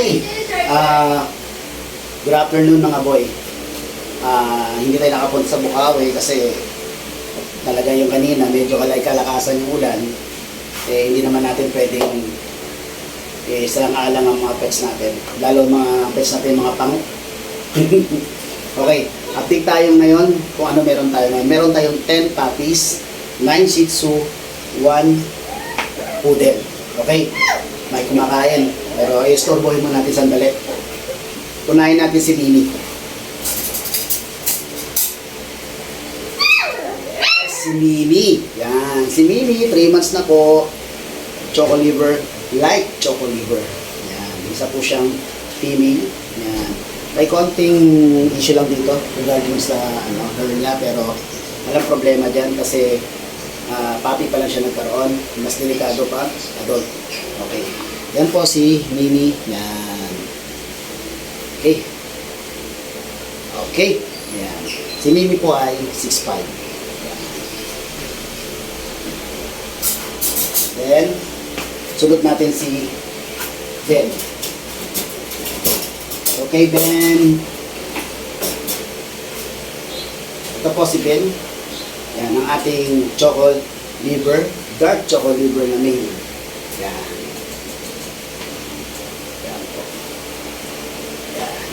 Okay. Ah, good afternoon mga boy. Ah, hindi tayo nakapunta sa Bukawi kasi talaga yung kanina medyo kalay kalakasan yung ulan. Eh, hindi naman natin pwedeng eh, salang alang ang mga pets natin. Lalo mga pets natin, mga pango. okay, update tayo ngayon kung ano meron tayo ngayon. Meron tayong 10 puppies, 9 Shih Tzu, 1 Poodle. Okay, may kumakain. Pero i-storbohin mo natin sandali. Unahin natin si Mimi. Si Mimi. Yan. Si Mimi, 3 months na po. Choco liver, light choco liver. Yan. Isa po siyang female. Yan. May konting issue lang dito regarding sa ano, hair niya pero walang problema dyan kasi ah, puppy pa lang siya nagkaroon. Mas delikado pa, adult. Okay. Yan po si Mimi. Yan. Okay. Okay. Yan. Si Mimi po ay 6'5". Then, sunod natin si Ben. Okay, Ben. Ito po si Ben. Yan, ang ating choco liver, dark choco liver na. Yan. Yan po. Yan.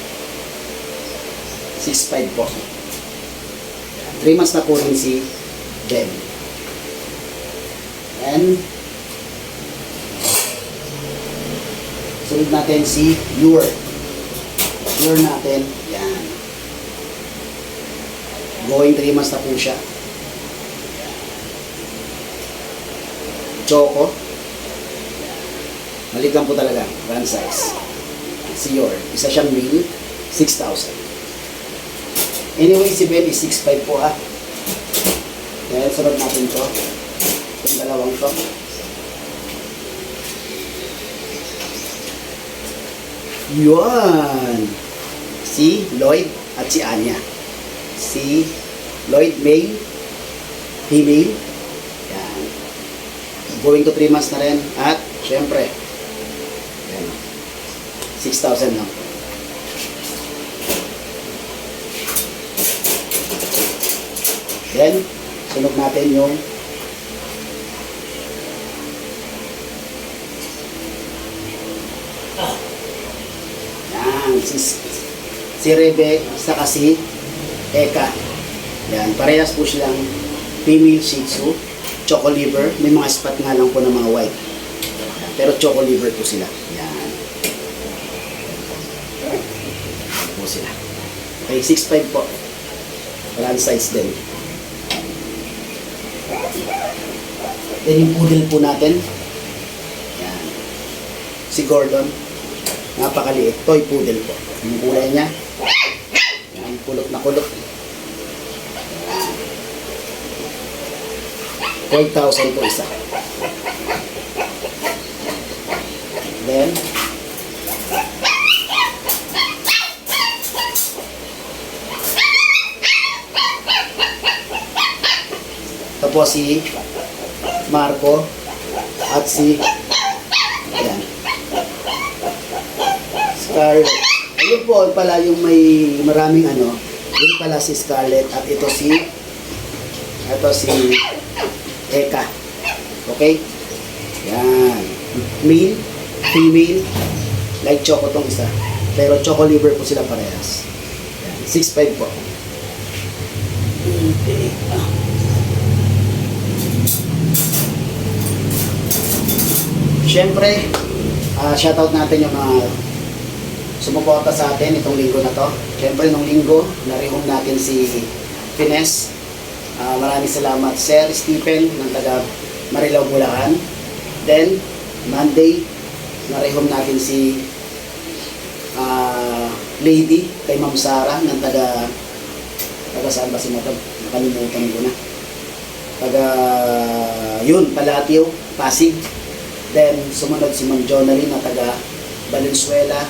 6'5 po. Yan. 3 months na rin si Ben. And sunod natin si Lure. Lure natin. Yan. Going 3 months na po siya. Choco. Maliit lang po talaga. Run size. Si Yor. Isa siyang male. 6,000. Anyway, si Ben is 6'5 po ah. Dahil sunod natin to. Yung dalawang to. Yuan! Si Lloyd at si Anya. Si Lloyd male, female. Yan. Going to 3 months na rin. At, syempre, yan. 6,000 lang. Then, sunog natin yung Yan, si, si Rebe, saka si Eka. Yan, parehas po silang female Shih Tzu, choco liver, may mga spot nga lang po ng mga white. Pero choco liver po sila. Yan. Yan po sila. Okay, 6'5 po. Run size din. Then yung poodle po natin. Yan. Si Gordon. Napakaliit. Toy poodle po. Yung kulay niya. Yan, kulot na kulot. 12,000 po isa. Then, ito po si Marco at si Ayan. Scarlett. Ayun po pala yung may maraming ano. Yun pala si Scarlett at ito si ito si Eka. Okay? Yan. Male, female, like choco tong isa. Pero choco liver po sila parehas. Yan. 6'5 po. Okay. Ah. Siyempre, ah, shoutout natin yung mga sumuporta sa atin itong linggo na to. Siyempre, nung linggo, narihong natin si Fines. Ah, maraming salamat, Sir Stephen ng taga Marilao, Bulacan. Then, Monday, narihong natin si ah, Lady kay Ma'am Sara ng taga taga saan ba si Madam? Nakalimutan ko na. Taga yun, Palatio, Pasig. Then, sumunod si Ma'am Jonalyn na taga Valenzuela,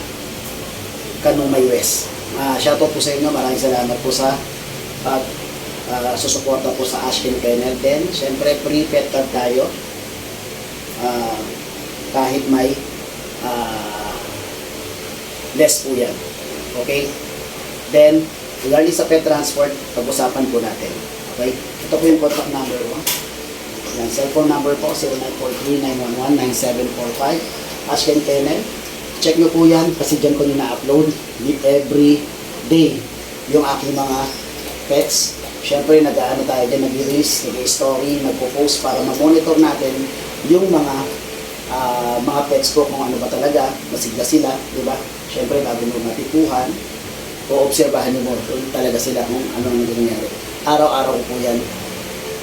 Kanumay West. Ah, shoutout po sa inyo. Maraming salamat po sa pag ah, susuporta po sa Ashkin Kennel. Then, syempre, pre-pet card tayo. Ah, kahit may ah, less po yan. Okay? Then, regarding sa pet transport, pag-usapan po natin. Okay? Ito po yung contact number ko. Yan, cellphone number po, 0943-911-9745. Ashken Kennel. Check nyo po yan kasi dyan ko nyo na-upload every day yung aking mga pets. Siyempre, nag-ano tayo dyan, nag-release, nag-story, nagpo-post para ma-monitor natin yung mga ah, mga pets ko kung ano ba talaga, masigla sila, di ba? Siyempre, bago mo matipuhan, o obserbahan nyo mo talaga sila kung ano ang nangyayari. Araw-araw po yan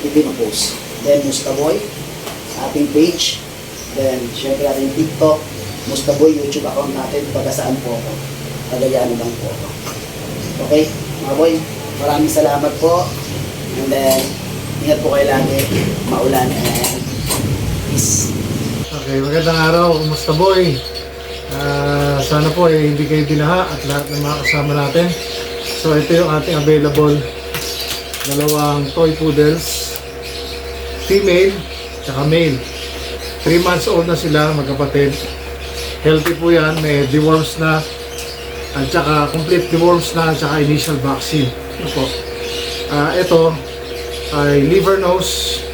ipinopost. Then, Mustaboy, ating page. Then, syempre ating TikTok, Mustaboy YouTube account natin, taga saan po ako. Tagayano lang po ako. Okay, mga boy, maraming salamat po. And then, ingat po kayo lagi, maulan, and peace. Okay, magandang araw. Kumusta boy? Ah, sana po eh, hindi kayo binaha at lahat ng mga kasama natin. So ito yung ating available dalawang toy poodles. Female, tsaka male. 3 months old na sila, magkapatid. Healthy po yan, may deworms na at saka complete deworms na at saka initial vaccine. Ito po. Ah, ito ay liver nose,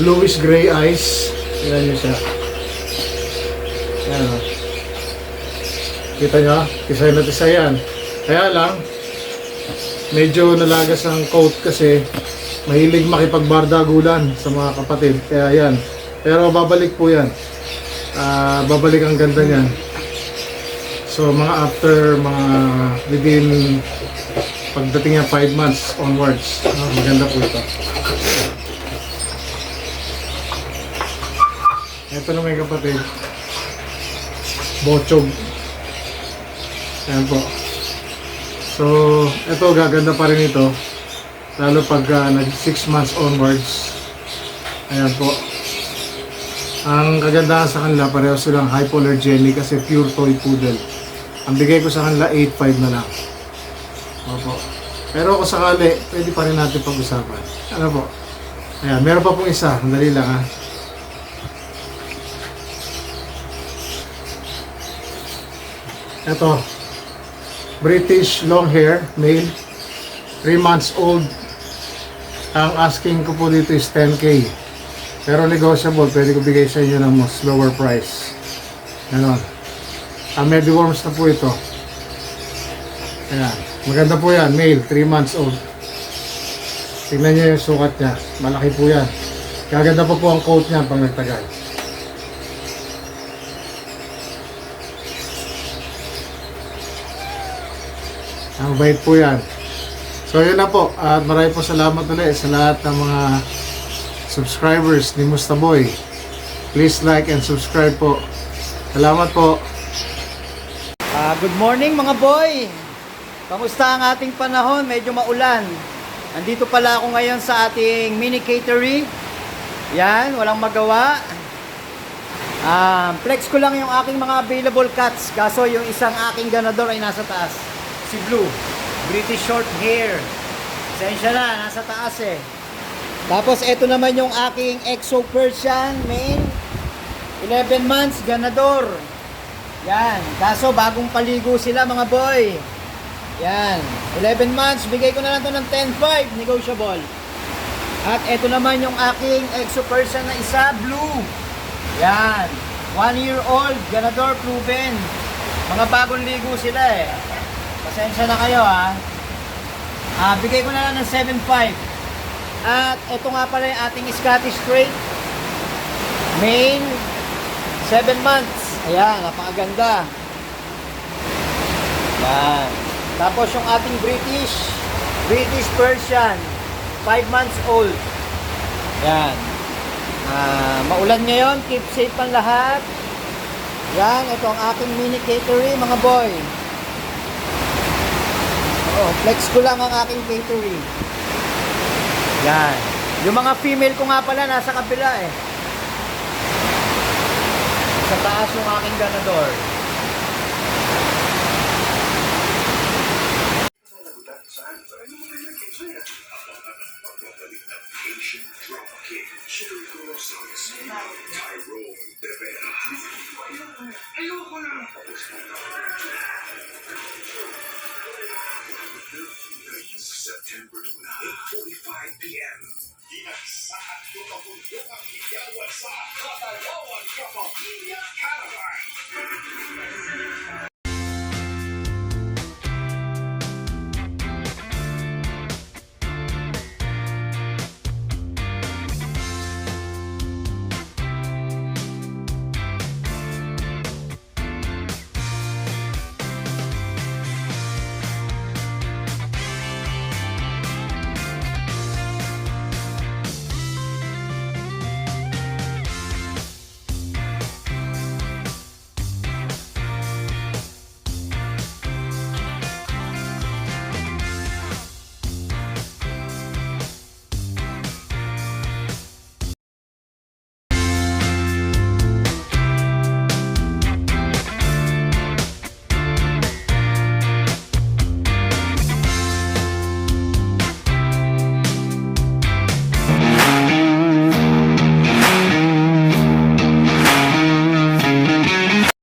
bluish gray eyes. Yan yun siya. Ayan. Kita nyo? Tisay na tisay yan. Kaya lang, medyo nalagas ang coat kasi mahilig makipagbardagulan sa mga kapatid. Kaya yan. Pero babalik po yan. Ah, babalik ang ganda niyan. So mga after mga within pagdating niya 5 months onwards. ah, maganda po ito. Ito na may kapatid. Bochog. Ayan po. So, ito gaganda pa rin ito. Lalo pag ah, nag 6 months onwards. Ayan po. Ang kagandahan sa kanila, pareho silang hypoallergenic kasi pure toy poodle. Ang bigay ko sa kanila, 8.5 na lang. Opo. Pero kung sakali, pwede pa rin natin pag-usapan. Ano po? Ayan, meron pa pong isa. Sandali lang ha. Ito. British long hair, male. 3 months old. Ang asking ko po dito is 10k. Pero negotiable, pwede ko bigay sa inyo ng mas lower price. Ganon. Ang mediworms na po ito. Ayan. Maganda po yan, male, 3 months old. Tingnan niyo yung sukat niya. Malaki po yan. Gaganda pa po ang coat niya pag nagtagal. Ang bait po yan. So yun na po. At marami po salamat ulit sa lahat ng mga subscribers ni Mustaboy. Please like and subscribe po. Salamat po. Ah, good morning mga boy! Kamusta ang ating panahon? Medyo maulan. Andito pala ako ngayon sa ating mini catery. Yan, walang magawa. Ah, flex ko lang yung aking mga available cuts. Kaso yung isang aking ganador ay nasa taas. Si Blue. British short hair. Sensya na, nasa taas eh. Tapos ito naman yung aking Exo Persian main. 11 months, ganador. Yan. Kaso bagong paligo sila mga boy. Yan. 11 months, bigay ko na lang to ng 10.5, negotiable. At ito naman yung aking Exo Persian na isa, blue. Yan. 1 year old, ganador proven. Mga bagong ligo sila eh. Pasensya na kayo ha. Ah, bigay ko na lang ng 7.5. At ito nga pala yung ating Scottish Straight. Main 7 months. Ayan, napakaganda. Yan. Tapos yung ating British, British Persian, 5 months old. Yan. Ah, maulan ngayon, keep safe ang lahat. Yan, ito ang aking mini catery, mga boy. Oh, flex ko lang ang aking catering. Yan. Yung mga female ko nga pala nasa kabila eh. Sa taas yung aking ganador. Ayoko na! September 9, 45 p.m. Inasaad kutokuntungan igawan sa Katagawan Kapamilya Caravan.